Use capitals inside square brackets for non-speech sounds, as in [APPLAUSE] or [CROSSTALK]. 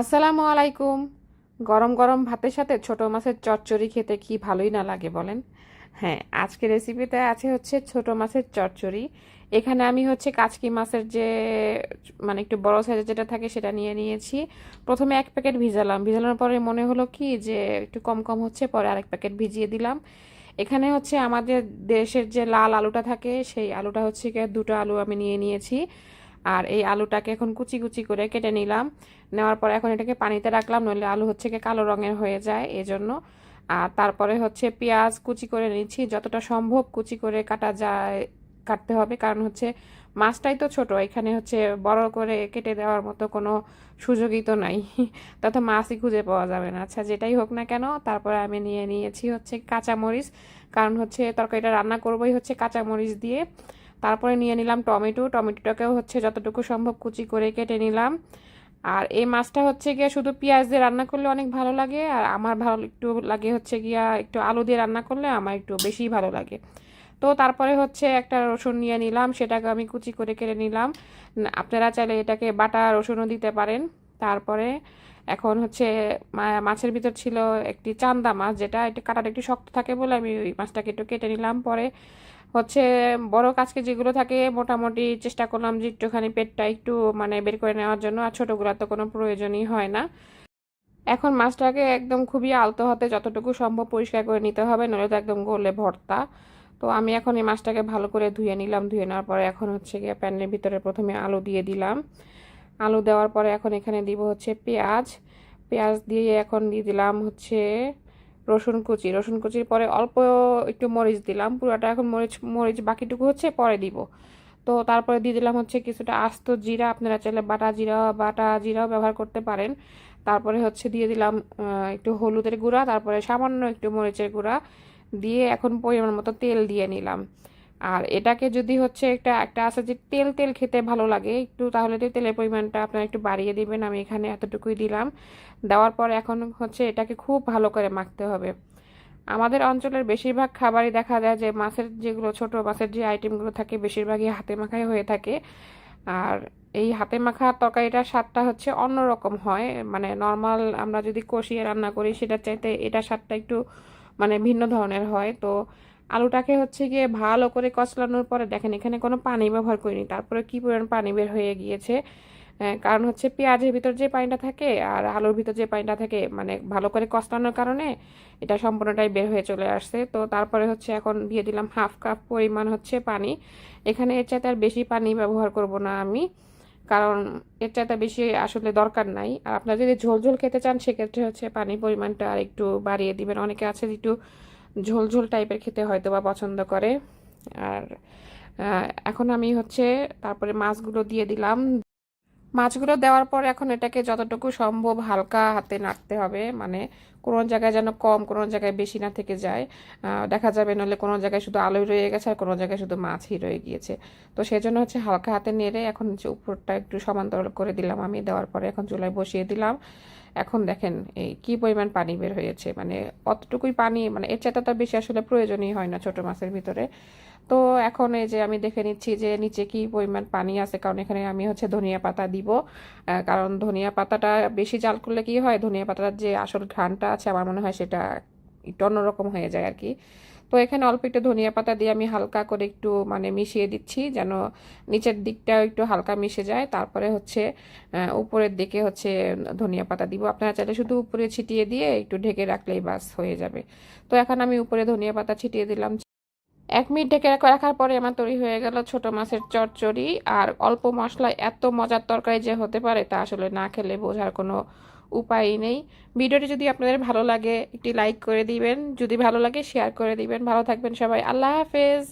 আসসালামু আলাইকুম। গরম গরম ভাতের সাথে ছোট মাছের চচ্চড়ি খেতে কি ভালোই না লাগে বলেন? হ্যাঁ আজকে রেসিপিতে আছে হচ্ছে ছোট মাছের চচ্চড়ি। এখানে আমি হচ্ছে কাচকি মাছের যে মানে একটু বড় সাইজের যেটা থাকে সেটা নিয়ে নিয়েছি। প্রথমে এক প্যাকেট ভিজালাম। ভিজানোর পরে মনে হলো কি যে, একটু কম কম হচ্ছে, পরে আরেক প্যাকেট ভিজিয়ে দিলাম। এখানে হচ্ছে আমাদের দেশের যে লাল আলুটা থাকে, সেই আলুটা হচ্ছে দুটো আলু আমি নিয়ে নিয়েছি। আর এই আলুটাকে এখন কুচি কুচি করে কেটে নিলাম। নেওয়ার পর এখন এটাকে পানিতে রাখলাম, নইলে আলু হচ্ছে কি কালো রঙের হয়ে যায় এজন্য। আর তারপরে হচ্ছে পেঁয়াজ কুচি করে নিচ্ছি, যতটা সম্ভব কুচি করে কাটা যায়, কাটতে হবে। কারণ হচ্ছে মাছটাই তো ছোট, এখানে হচ্ছে বড় করে কেটে দেওয়ার মতো কোনো সুযোগই তো নাই। [LAUGHS] তত মাছই খুঁজে পাওয়া যাবে না। আচ্ছা যেটাই হোক না কেন, তারপরে আমি নিয়ে নিয়েছি হচ্ছে কাঁচামরিচ। কারণ হচ্ছে তরকারিটা রান্না করবোই হচ্ছে কাঁচামরিচ দিয়ে। তারপরে নিয়ে নিলাম টমেটো। টমেটোটাকেও হচ্ছে যতটুকু সম্ভব কুচি করে কেটে নিলাম। আর এই মাছটা হচ্ছে গিয়া শুধু পেঁয়াজ দিয়ে রান্না করলে অনেক ভালো লাগে, আর আমার ভালো একটু লাগে হচ্ছে গিয়া একটু আলু দিয়ে রান্না করলে আমার একটু বেশি ভালো লাগে। তো তারপরে হচ্ছে একটা রসুন নিয়ে নিলাম, সেটাকে আমি কুচি করে কেটে নিলাম। আপনারা চাইলে এটাকে বাটা রসুনও দিতে পারেন। তারপরে এখন হচ্ছে মাছের ভিতর ছিল একটি চান্দা মাছ, যেটা একটু কাটাটা একটু শক্ত থাকে বলে আমি ওই মাছটাকে একটু কেটে নিলাম। পরে হচ্ছে বড় কাজকে যেগুলো থাকে, মোটামুটি চেষ্টা করলাম যে একটুখানি পেটটা একটু মানে বের করে নেওয়ার জন্য, আর ছোটোগুলো তো কোনো প্রয়োজনই হয় না। এখন মাছটাকে একদম খুবই আলতো হাতে যতটুকু সম্ভব পরিষ্কার করে নিতে হবে, নইলে তো একদম গলে ভর্তা। তো আমি এখন এই মাছটাকে ভালো করে ধুয়ে নিলাম, ধুয়ে নেওয়ার পরে এখন হচ্ছে গিয়ে প্যানের ভিতরে প্রথমে আলু দিয়ে দিলাম। আলু দেওয়ার পরে এখন এখানে দিব হচ্ছে পেঁয়াজ। পেঁয়াজ দিয়ে এখন দিয়ে দিলাম হচ্ছে রসুন কুচি। রসুন কুচির পরে অল্প একটু মরিচ দিলাম। পুরোটা এখন মরিচ মরিচ বাকিটুকু হচ্ছে পরে দিব। তো তারপরে দিয়ে দিলাম হচ্ছে কিছুটা আস্ত জিরা। আপনারা চাইলে বাটা জিরা, বাটা জিরাও ব্যবহার করতে পারেন। তারপরে হচ্ছে দিয়ে দিলাম একটু হলুদের গুঁড়া। তারপরে সামান্য একটু মরিচের গুঁড়া। দিয়ে এখন পরিমাণ মতো তেল দিয়ে নিলাম। আর এটাকে যদি হচ্ছে একটা একটা আছে যে তেল তেল খেতে ভালো লাগে, একটু তাহলে তো তেলের পরিমাণটা আপনারা একটু বাড়িয়ে দিবেন, আমি এখানে এতটুকুই দিলাম। দেওয়ার পর এখন হচ্ছে এটাকে খুব ভালো করে মাখতে হবে। আমাদের অঞ্চলের বেশিরভাগ খাবারই দেখা যায় যে মাছের যেগুলো, ছোট মাছের যে আইটেমগুলো থাকে বেশিরভাগই হাতে মাখাই হয়ে থাকে। আর এই হাতে মাখা তরকারিটার স্বাদটা হচ্ছে অন্যরকম হয়। মানে নর্মাল আমরা যদি কষিয়ে রান্না করি, সেটার চাইতে এটার স্বাদটা একটু মানে ভিন্ন ধরনের হয়। তো আলুটাকে হচ্ছে গিয়ে ভালো করে কচলানোর পরে দেখেন, এখানে কোনো পানি ব্যবহার করিনি। তারপরে কি পরিমাণ পানি বের হয়ে গিয়েছে? কারণ হচ্ছে পেঁয়াজের ভিতর যে পানিটা থাকে আর আলুর ভিতর যে পানিটা থাকে মানে ভালো করে কষলানোর কারণে এটা সম্পূর্ণটাই বের হয়ে চলে আসছে। তো তারপরে হচ্ছে এখন দিয়ে দিলাম হাফ কাপ পরিমাণ হচ্ছে পানি। এখানে এর চাইতে আর বেশি পানি ব্যবহার করব না আমি, কারণ এর চাইতে বেশি আসলে দরকার নাই। আর আপনারা যদি ঝোল ঝোল খেতে চান, সেক্ষেত্রে হচ্ছে পানির পরিমাণটা আর একটু বাড়িয়ে দিবেন। অনেকে আছে একটু ঝোল ঝোল টাইপের খেতে হয়তো বা পছন্দ করে। আর এখন আমি হচ্ছে তারপরে মাছগুলো দিয়ে দিলাম। মাছগুলো দেওয়ার পর এখন এটাকে যতটুকু সম্ভব হালকা হাতে নাড়তে হবে। মানে কোনো জায়গায় যেন কম, কোনো জায়গায় বেশি না থেকে যায়। দেখা যাবে নাহলে কোনো জায়গায় শুধু আলোই রয়ে গেছে আর কোনো জায়গায় শুধু মাছই রয়ে গিয়েছে। তো সেই জন্য হচ্ছে হালকা হাতে নেড়ে এখন হচ্ছে উপরটা একটু সমান্তরাল করে দিলাম আমি, দেওয়ার পরে এখন চুলায় বসিয়ে দিলাম। এখন দেখেন এই কি পরিমাণ পানি বের হয়েছে। মানে অতটুকুই পানি মানে এর চাইতে তো বেশি আসলে প্রয়োজনই হয় না ছোট মাছের ভিতরে। তো এখন এই যে আমি দেখে নিচ্ছি যে নিচে কি পরিমাণ পানি আছে, কারণ এখানে আমি হচ্ছে ধনিয়া পাতা দিব। কারণ ধনিয়া পাতাটা বেশি জাল করলে কি হয়, ধনিয়া পাতার যে আসল ঘ্রাণটা আছে, আমার মনে হয় সেটা একটু অন্যরকম হয়ে যায় আর কি তো এখানে অল্প একটু ধনিয়া পাতা দিয়ে আমি হালকা করে একটু মানে মিশিয়ে দিচ্ছি, যেন নিচের দিকটাও একটু হালকা মিশে যায়। তারপরে হচ্ছে উপরের দিকে হচ্ছে ধনিয়া পাতা দিব। আপনারা চাইলে শুধু উপরে ছিটিয়ে দিয়ে একটু ঢেকে রাখলেই বাস হয়ে যাবে। তো এখন আমি উপরে ধনিয়া পাতা ছিটিয়ে দিলাম। এক মিনিট ঢেকে রাখার পরে আমার তৈরি হয়ে গেল ছোট মাছের চচ্চড়ি। আর অল্প মশলায় এত মজার তরকারি যে হতে পারে তা আসলে না খেলে বোঝার কোনো উপায় নেই। ভিডিওটি যদি আপনাদের ভালো লাগে, একটি লাইক করে দিবেন। যদি ভালো লাগে শেয়ার করে দিবেন। ভালো থাকবেন সবাই। আল্লাহ হাফেজ।